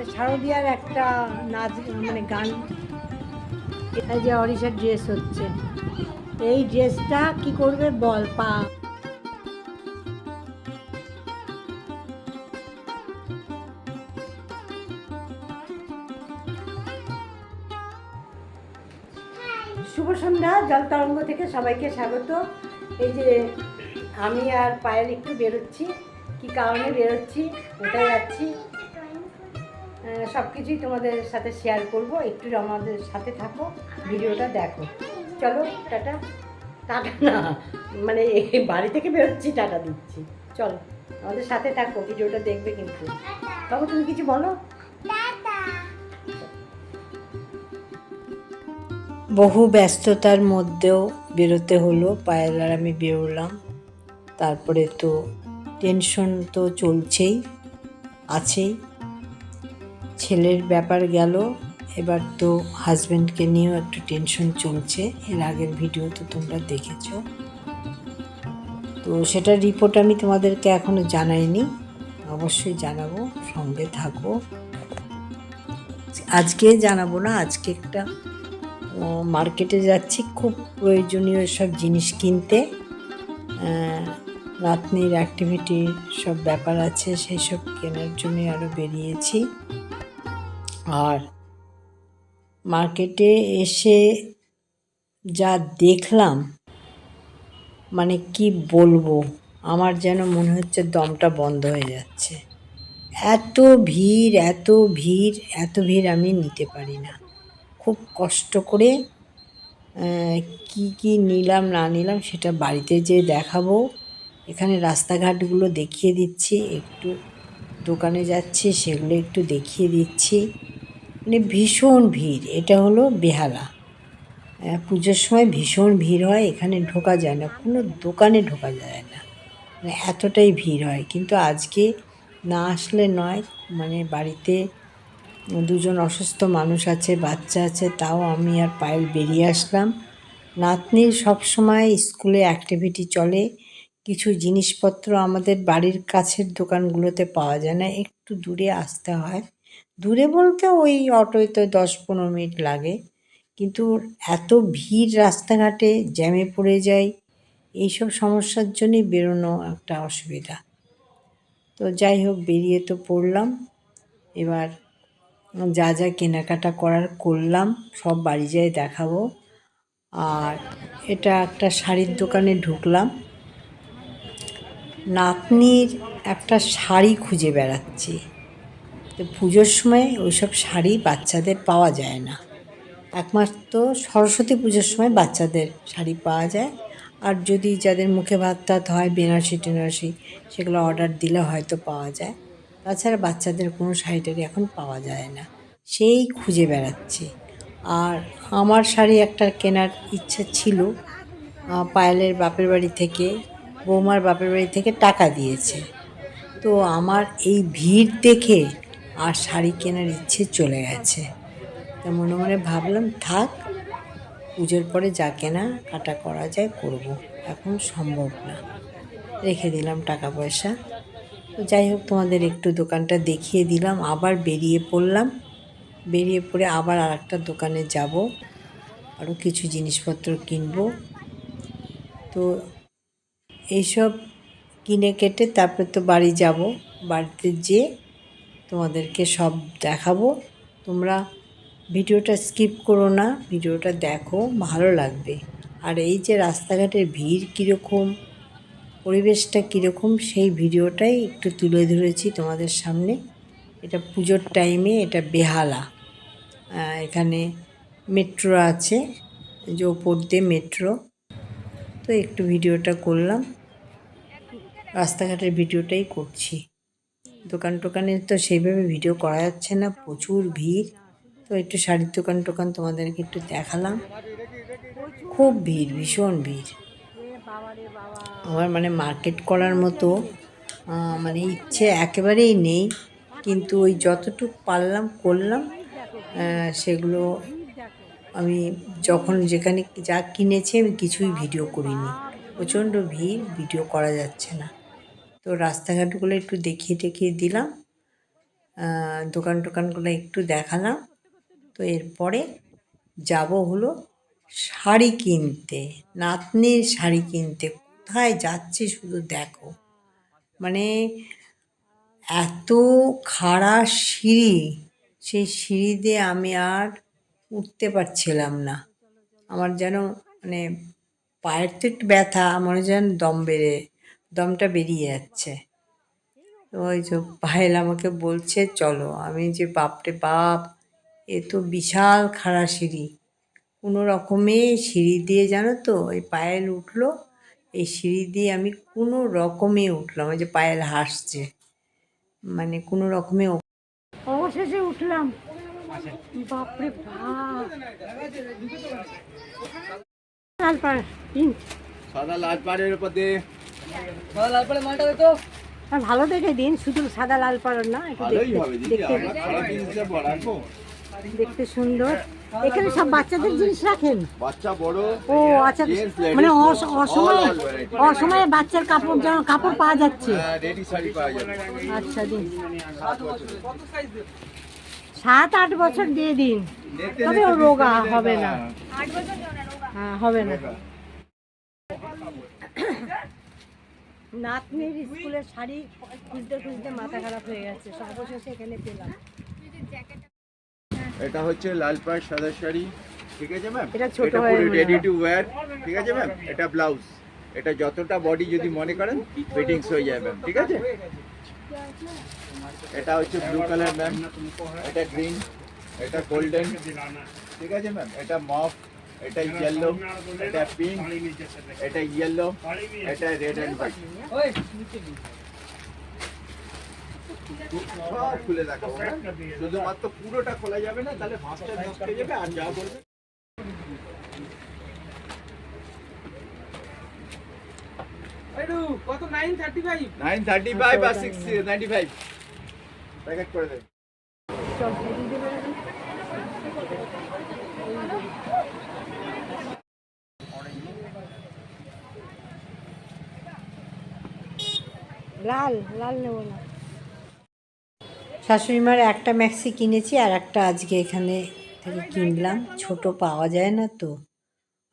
মানে শারদিয়ার একটা নাচ মানে গান। এটা যে অরিশার ড্রেস হচ্ছে। এই ড্রেসটা কি করবে বল, পা। শুভ সন্ধ্যা, জল তরঙ্গ থেকে সবাইকে স্বাগত। এই যে আমি আর পায়েল একটু বেরোচ্ছি। কি কারণে বেরোচ্ছি? কোথায় যাচ্ছি? সব কিছুই তোমাদের সাথে শেয়ার করব। একটু আমাদের সাথে থাকো, ভিডিওটা দেখো। চলো, টাটা। টাটা না মানে বাড়ি থেকে বেরোচ্ছি, টাটা দিচ্ছি। চলো, আমাদের সাথে থাকো, ভিডিওটা দেখবে কিন্তু। বাবু তুমি কিছু বলো? বহু ব্যস্ততার মধ্যেও বেরোতে হলো, পায়েল আর আমি বেরোলাম। তারপরে তো টেনশন তো চলছেই, আছেই। ছেলের ব্যাপার গেল। এবার তো হাজব্যান্ডকে নিয়েও একটু টেনশন চলছে। এর আগের ভিডিও তো তোমরা দেখেছ। তো সেটার রিপোর্ট আমি তোমাদেরকে এখনও জানাইনি। অবশ্যই জানাব সঙ্গে থাকো। আজকে জানাব না আজকে একটা মার্কেটে যাচ্ছি খুব প্রয়োজনীয় সব জিনিস কিনতে। আহ, নাতনির অ্যাক্টিভিটির সব ব্যাপার আছে সেই সব কেনার জন্য আরও বেরিয়েছি। আর মার্কেটে এসে যা দেখলাম মানে কি বলব, আমার যেন মনে হচ্ছে দমটা বন্ধ হয়ে যাচ্ছে। এত ভিড় এত ভিড় এত ভিড় আমি নিতে পারি না। খুব কষ্ট করে কি কি নিলাম, না নিলাম সেটা বাড়িতে যেয়ে দেখাবো। এখানে রাস্তাঘাটগুলো দেখিয়ে দিচ্ছি, একটু দোকানে যাচ্ছি, সেগুলো একটু দেখিয়ে দিচ্ছি। মানে ভীষণ ভিড়, এটা হলো বেহালা। পুজোর সময় ভীষণ ভিড় হয়, এখানে ঢোকা যায় না, কোনো দোকানে ঢোকা যায় না। মানে এতটাই ভিড় হয়, কিন্তু আজকে না আসলে নয় মানে বাড়িতে দুজন অসুস্থ মানুষ আছে, বাচ্চা আছে, তাও আমি আর পায়েল বেরিয়ে আসলাম। নাতনির সবসময় স্কুলে অ্যাক্টিভিটি চলে, কিছু জিনিসপত্র আমাদের বাড়ির কাছের দোকানগুলোতে পাওয়া যায় না, একটু দূরে আসতে হয়। দূরে বলতে ওই অটোয় তো দশ পনেরো মিনিট লাগে। কিন্তু এত ভিড় রাস্তাঘাটে, জ্যামে পড়ে যায় এইসব সমস্যার জন্যই বেরোনো একটা অসুবিধা। তো যাই হোক, বেরিয়ে তো পড়লাম। এবার যা যা কেনাকাটা করার করলাম, সব বাড়ি যেয়ে দেখাবো। আর এটা একটা শাড়ির দোকানে ঢুকলাম। নাতনির একটা শাড়ি খুঁজে বেড়াচ্ছি। তো পুজোর সময় ওইসব শাড়ি বাচ্চাদের পাওয়া যায় না। একমাত্র সরস্বতী পুজোর সময় বাচ্চাদের শাড়ি পাওয়া যায়। আর যদি যাদের মুখে ভাত টাত হয়, বেনারসি টেনারসি, সেগুলো অর্ডার দিলে হয়তো পাওয়া যায়। তাছাড়া বাচ্চাদের কোনো শাড়ি টাড়ি এখন পাওয়া যায় না। সেই খুঁজে বেড়াচ্ছি। আর আমার শাড়ি একটা কেনার ইচ্ছা ছিল। পায়েলের বাপের বাড়ি থেকে, বৌমার বাপের বাড়ি থেকে টাকা দিয়েছে। তো আমার এই ভিড় দেখে আর শাড়ি কেনার ইচ্ছে চলে গেছে। তা মনে মনে ভাবলাম, থাক, পুজোর পরে যা কেনা, কাটা করা যায়, করব। এখন সম্ভব না। রেখে দিলাম টাকা পয়সা। তো যাই হোক, তোমাদের একটু দোকানটা দেখিয়ে দিলাম। আবার বেরিয়ে পড়লাম। বেরিয়ে পড়ে আবার আর একটা দোকানে যাব। আরও কিছু জিনিসপত্র কিনবো। তো এইসব কিনে কেটে তারপর তো বাড়ি যাব। বাড়িতে যেয়ে তোমাদেরকে সব দেখাবো। তোমরা ভিডিওটা স্কিপ করো না, ভিডিওটা দেখো, ভালো লাগবে। আর এই যে রাস্তাঘাটের ভিড় কীরকম, পরিবেশটা কীরকম, সেই ভিডিওটাই একটু তুলে ধরেছি তোমাদের সামনে। এটা পুজোর টাইমে, এটা বেহালা। এখানে মেট্রো আছে যে ওপর দিয়ে মেট্রো। তো একটু ভিডিওটা করলাম। রাস্তাঘাটের ভিডিওটাই করছি। দোকান টোকানে তো সেইভাবে ভিডিও করা যাচ্ছে না, প্রচুর ভিড়। তো একটু শাড়ির দোকান টোকান তোমাদেরকে একটু দেখালাম। খুব ভিড়, ভীষণ ভিড়। আমার মানে মার্কেট করার মতো মানে ইচ্ছে একেবারেই নেই। কিন্তু ওই যতটুকু পারলাম, করলাম সেগুলো আমি যখন যেখানে যা কিনেছি, আমি কিছুই ভিডিও করিনি। প্রচণ্ড ভিড়, ভিডিও করা যাচ্ছে না। তো রাস্তাঘাটগুলো একটু দেখিয়ে টেকিয়ে দিলাম। দোকান টোকানগুলো একটু দেখালাম। তো এরপরে যাব হলো শাড়ি কিনতে। নাতনির শাড়ি কিনতে। কোথায় যাচ্ছে শুধু দেখো। মানে এত খাড়া সিঁড়ি, সেই সিঁড়ি দিয়ে আমি আর উঠতে পারছিলাম না। আমার যেন মানে পায়ের তো একটু ব্যথা আমার যেন দম বেড়ে দমটা বেরিয়ে যাচ্ছে। ওই যে পায়েল আমাকে বলছে চলো আমি যে বাপরে বাপ এ তো বিশাল খাড়া সিঁড়ি। কোনো রকমে সিঁড়ি দিয়ে জানো তো ওই পায়েল উঠল। এই সিঁড়ি দিয়ে আমি কোনো রকমে উঠলাম ওই যে পায়েল হাসছে। মানে কোনো রকমে অবশেষে উঠলাম। বাপরে বাপ। সাদা লাল পাড়ের উপর দিয়ে ভালো দেখে দিন শুধু সাদা লাল পাড় না একটু দেখতে দেখতে সুন্দর। এখানে সব বাচ্চাদের জিনিস রাখেন? বাচ্চা বড় ও আচ্ছা মানে অস- অসময়ে অসময়ে বাচ্চার কাপড় যেমন কাপড় পাওয়া যাচ্ছে। রেডি শাড়ি পাওয়া যাবে। আচ্ছা দিন। সাত আট বছর দিয়ে দিন। তবে রোগা হবে না। হ্যাঁ হবে না। নাতনির স্কুলের শাড়ি খুঁজতে খুঁজতে মাথা খারাপ হয়ে গেছে। সর্বশেষে এখানে পেলাম। এটা হচ্ছে লাল পাড় সাদা শাড়ি। ঠিক আছে ম্যাম এটা ছোট হয়ে। রেডি টু ওয়্যার ঠিক আছে ম্যাম এটা ব্লাউজ এটা যতটা বডি যদি মনে করেন ফিটিংস হয়ে যায় ম্যাম ঠিক আছে? এটা হচ্ছে ব্লু কালার ম্যাম এটা গ্রিন এটা গোল্ডেন ঠিক আছে ম্যাম এটা মফ এটা ইয়েলো এটা পিঙ্ক এটা ইয়েলো এটা রেড অ্যান্ড হোয়াইট সব খুলে দেখাবো। শুধুমাত্র পুরোটা খোলা যাবে না তাহলে ভাঁজটা নষ্ট যাবে আর যা বলবে। কত? Nine thirty five nine thirty five আর সিক্স নাইনটি ফাইভ প্যাকেট করে দেবে চল, এদিক দিয়ে বেরোবি। লাল লাল নেব না। শাশুড়ি মার একটা ম্যাক্সি কিনেছি আর একটা আজকে এখানে থেকে কিনলাম। ছোট পাওয়া যায় না তো।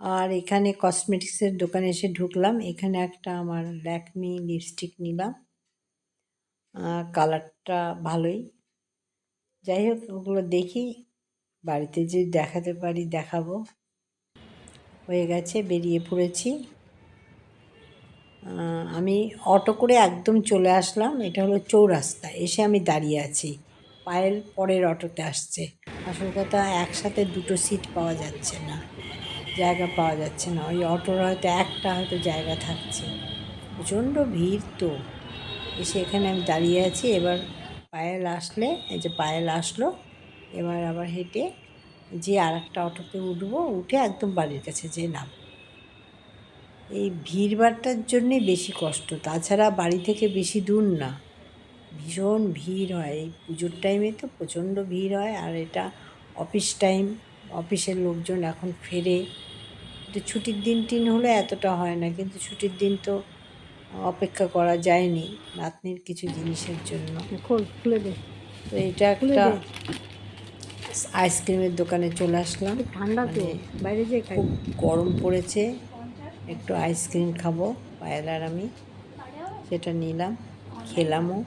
আর এখানে কসমেটিক্সের দোকানে এসে ঢুকলাম। এখানে একটা আমার ল্যাকমি লিপস্টিক নিলাম। কালারটা ভালোই। যাই হোক, ওগুলো দেখি। বাড়িতে যে দেখাতে পারি, দেখাবো। হয়ে গেছে, বেরিয়ে পড়েছি। আমি অটো করে একদম চলে আসলাম। এটা হলো চৌরাস্তা। এসে আমি দাঁড়িয়ে আছি। পায়েল পরের অটোতে আসছে। আসল কথা, একসাথে দুটো সিট পাওয়া যাচ্ছে না। জায়গা পাওয়া যাচ্ছে না। ওই অটোর হয়তো একটা হয়তো জায়গা থাকছে। প্রচণ্ড ভিড় তো। এসে এখানে আমি দাঁড়িয়ে আছি। এবার পায়েল আসলে, এই যে পায়েল আসলো, এবার আবার হেঁটে যে আর একটা অটোতে উঠবো, উঠে একদম বাড়ির কাছে যেয়ে নাম এই ভিড়ভাড়টার জন্যে বেশি কষ্ট। তাছাড়া বাড়ি থেকে বেশি দূর না। ভীষণ ভিড় হয়। এই পুজোর টাইমে তো প্রচণ্ড ভিড় হয়। আর এটা অফিস টাইম অফিসের লোকজন এখন ফেরে। তো ছুটির দিন টিন হলে এতটা হয় না। কিন্তু ছুটির দিন তো অপেক্ষা করা যায়নি নাতনির কিছু জিনিসের জন্য। খোল খুলে দে। তো এটা একটা আইসক্রিমের দোকানে চলে আসলাম। খুব ঠান্ডা তো। মানে বাইরে যে খুব গরম পড়েছে। একটু আইসক্রিম খাব, পায়েল আর আমি। সেটা নিলাম, খেলামও।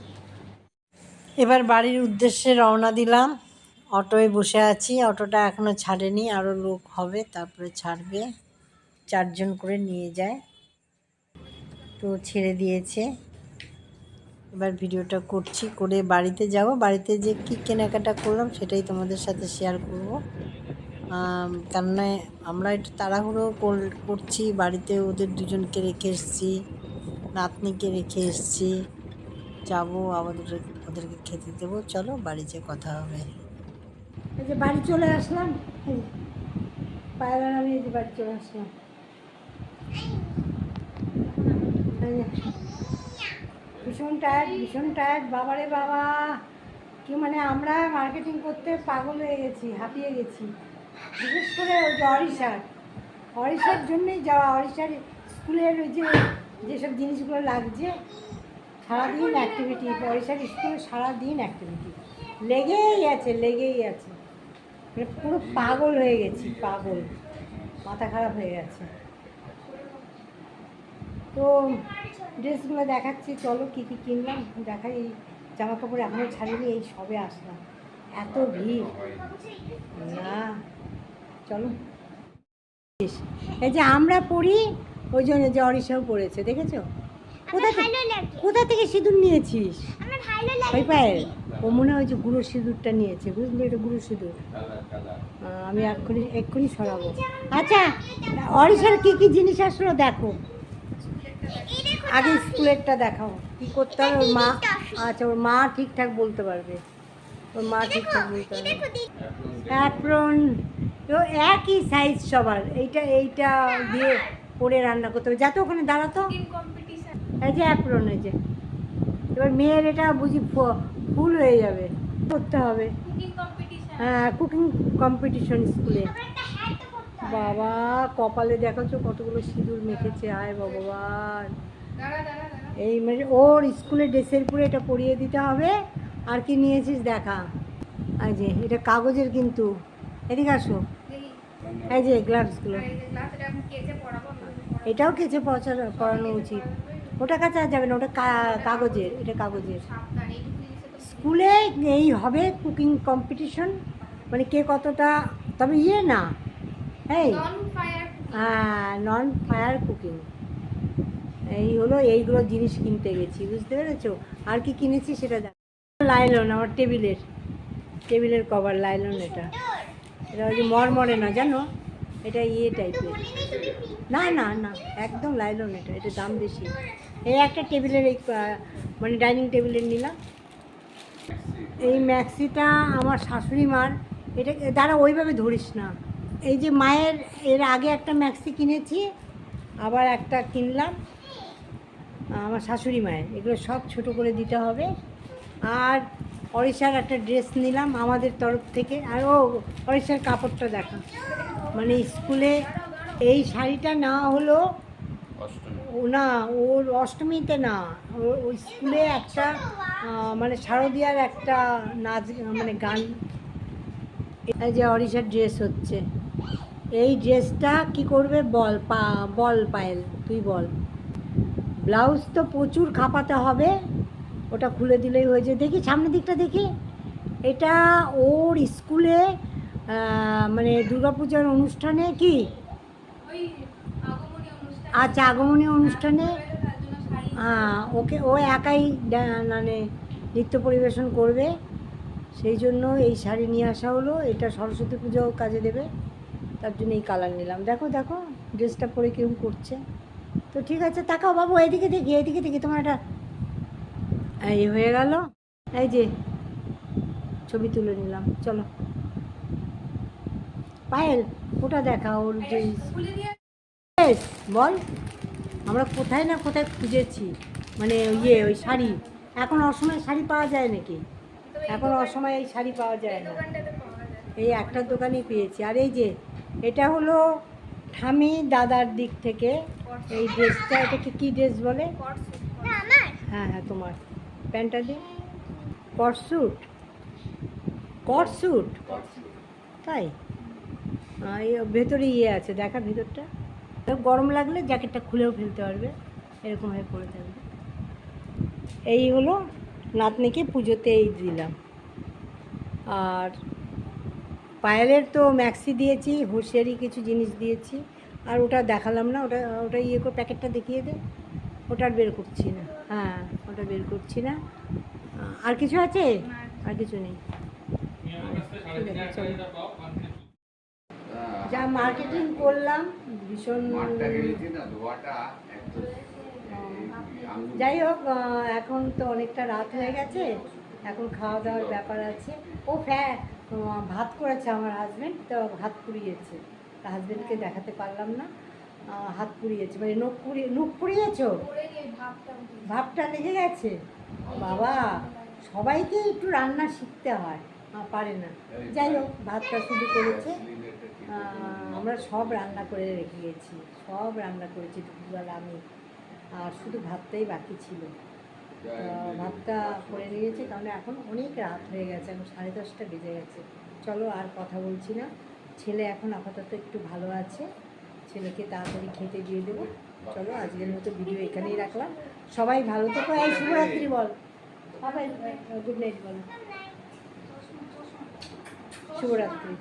এবার বাড়ির উদ্দেশ্যে রওনা দিলাম। অটোয় বসে আছি। অটোটা এখনও ছাড়েনি আরও লোক হবে, তারপরে ছাড়বে। চারজন করে নিয়ে যায়। তো ছেড়ে দিয়েছে। এবার ভিডিওটা করছি, করে বাড়িতে যাব। বাড়িতে যে কী কেনাকাটা করলাম সেটাই তোমাদের সাথে শেয়ার করব। আম, কেননা আমরা একটু তাড়াহুড়ো কর- করছি বাড়িতে ওদের দুজনকে রেখে এসেছি নাতনিকে রেখে এসেছি। যাব আমাদের ওদেরকে খেতে দেবো। চলো বাড়ি যেয়ে কথা হবে। বাড়ি চলে আসলাম। যে বাড়ি চলে আসলাম। ভীষণ টায়ার্ড ভীষণ টায়ার্ড বাবারে বাবা কি মানে আমরা মার্কেটিং করতে পাগল হয়ে গেছি হাঁপিয়ে গেছি। বিশেষ করে ওই যে অরিশার অরিশার জন্যই যাওয়া অরিশার স্কুলের ওই যে, যেসব জিনিসগুলো লাগছে, সারাদিন অ্যাক্টিভিটি পয়সার স্কুলে সারাদিন অ্যাক্টিভিটি লেগেই আছে লেগেই আছে। মানে পুরো পাগল হয়ে গেছি, পাগল। মাথা খারাপ হয়ে গেছে। তো ড্রেসগুলো দেখাচ্ছি, চলো কী কী কিনলাম, দেখাই। এই জামা কাপড় এখনও ছাড়িনি, এই সবে আসলাম। এত ভিড়। না। চলো। এই যে আমরা পড়ি ওই জন্য যে অরিসাও পড়েছে দেখেছ? কোথা থেকে কোথা থেকে সিঁদুর নিয়েছিস? ওই পায়ে ও মনে হয় যে গুঁড়ো সিঁদুরটা নিয়েছে বুঝলি? এটা গুঁড়ো সিঁদুর। আমি এক্ষুনি এক্ষুনি সরাবো। আচ্ছা অরিসার কী কী জিনিস আসলো দেখো। আগে স্কুলেরটা দেখাও। কি করতে হবে? ওর মা আচ্ছা ওর মা ঠিকঠাক বলতে পারবে। ওর মা ঠিকঠাক বলতে পারবে। অ্যাপ্রন। তো একই সাইজ সবার। এইটা এইটা দিয়ে পরে রান্না করতে হবে। যাতে ওখানে দাঁড়াতো। এই যে অ্যাপ্রন এই যে। এবার মেয়ের এটা বুঝি ফুল হয়ে যাবে। করতে হবে। হ্যাঁ কুকিং কম্পিটিশন স্কুলে। বাবা কপালে দেখাচ্ছ কতগুলো সিঁদুর মেখেছে। আয় ভগবান। এই মানে ওর স্কুলের ড্রেসের পরে এটা পরিয়ে দিতে হবে। আর কি নিয়েছিস দেখা। যে এটা কাগজের কিন্তু। এদিকে আসো। এই যে গ্লাভসগুলো এটাও কেচে পচা পড়ানো উচিত। ওটা কাছে আর যাবে না, ওটা কাগজের, এটা কাগজের। স্কুলে এই হবে কুকিং কম্পিটিশন মানে কে কতটা, তবে ইয়ে না। এই হ্যাঁ নন ফায়ার কুকিং এই হলো, এইগুলো জিনিস কিনতে গেছি, বুঝতে পেরেছ? আর কি কিনেছি সেটা দেখ লাইলন, আমার টেবিলের টেবিলের কভার, লাইলন এটা। এটা ওই যে মরমরে না, জানো? এটা ইয়ে টাইপের না না না, একদম লাইলন এটা এটা দাম বেশি। এই একটা টেবিলের এই মানে ডাইনিং টেবিলের নিলাম। এই ম্যাক্সিটা আমার শাশুড়ি মার। এটা, দাঁড়া, ওইভাবে ধরিস না। এই যে মায়ের, এর আগে একটা ম্যাক্সি কিনেছি, আবার একটা কিনলাম। আমার শাশুড়ি মায়ের। এগুলো সব ছোট করে দিতে হবে। আর অরিষার একটা ড্রেস নিলাম আমাদের তরফ থেকে। আর ও অরিষার কাপড়টা দেখা। মানে স্কুলে এই শাড়িটা না হলো ও না ওর অষ্টমীতে না। ওই স্কুলে একটা মানে শারদিয়ার একটা নাচ মানে গান। এই যে অরিষার ড্রেস হচ্ছে। এই ড্রেসটা কি করবে? বল পা বল পায়েল তুই বল। ব্লাউজ তো প্রচুর খাপাতে হবে। ওটা খুলে দিলেই হয়েছে দেখি সামনের দিকটা দেখি। এটা ওর স্কুলে মানে দুর্গাপূজার অনুষ্ঠানে কি? আচ্ছা আগমনী অনুষ্ঠানে হ্যাঁ ওকে ও একাই মানে নৃত্য পরিবেশন করবে। সেই জন্য এই শাড়ি নিয়ে আসা হলো। এটা সরস্বতী পুজো কাজে দেবে। তার জন্য এই কালার নিলাম। দেখো দেখো ড্রেসটা পরে কেউ করছে। তো ঠিক আছে তাকাও বাবু এদিকে দেখি এদিকে দেখি তোমার এটা এই হয়ে গেল। এই যে ছবি তুলে নিলাম চলো। পায়েল ওটা দেখা ওর যে বল আমরা কোথায় না কোথায় খুঁজেছি? মানে ইয়ে ওই শাড়ি। এখন অসময়ে শাড়ি পাওয়া যায় নাকি? এখন অসময়ে এই শাড়ি পাওয়া যায় না। এই একটা দোকানেই পেয়েছি। আর এই যে এটা হলো ঠামি দাদার দিক থেকে। এই ড্রেসটা এটাকে কী ড্রেস বলে? হ্যাঁ হ্যাঁ তোমার। প্যান্টটা দিয়ে কট স্যুট কট স্যুট তাই ভেতরে ইয়ে আছে, দেখা ভেতরটা। গরম লাগলে জ্যাকেটটা খুলেও ফেলতে পারবে এরকমভাবে পরে থাকবে। এই হলো নাতনিকে পুজোতে এই দিলাম। আর পায়েলের তো ম্যাক্সি দিয়েছি হুঁশিয়ারি কিছু জিনিস দিয়েছি। আর ওটা দেখালাম না, ওটা ওটা ইয়ে করে, প্যাকেটটা দেখিয়ে দে। ওটা আর বের করছি না। হ্যাঁ। ওটা বের করছি না। আর কিছু আছে? আর কিছু নেই। যা মার্কেটিং করলাম ভীষণ যাই হোক এখন তো অনেকটা রাত হয়ে গেছে। এখন খাওয়া দাওয়ার ব্যাপার আছে। ও ফ্যা ভাত করেছে আমার হাজব্যান্ড তো ভাত পুড়িয়েছে। হাজব্যান্ডকে দেখাতে পারলাম না। হাত পুড়িয়েছে। মানে নখ পুড়িয়ে, নখ পুড়িয়েছো? ভাবটা লেগে গেছে? বাবা, সবাইকে একটু রান্না শিখতে হয়। পারে না। যাই হোক, ভাতটা শুধু করেছে। আমরা সব রান্না করে রেখে গেছি। সব রান্না করেছি দুপুরবেলা আমি। আর শুধু ভাতটাই বাকি ছিল। ভাতটা করে নিয়েছি। কারণ এখন অনেক রাত হয়ে গেছে। এখন সাড়ে দশটা বেজে গেছে। চলো আর কথা বলছি না। ছেলে এখন আপাতত একটু ভালো আছে। ছেলেকে তাড়াতাড়ি খেতে দিয়ে দেবো। চলো আজকের মতো ভিডিও এখানেই রাখলাম। সবাই ভালো থেকো এই শুভরাত্রি বল। সবাই গুড নাইট বল। শুভরাত্রি।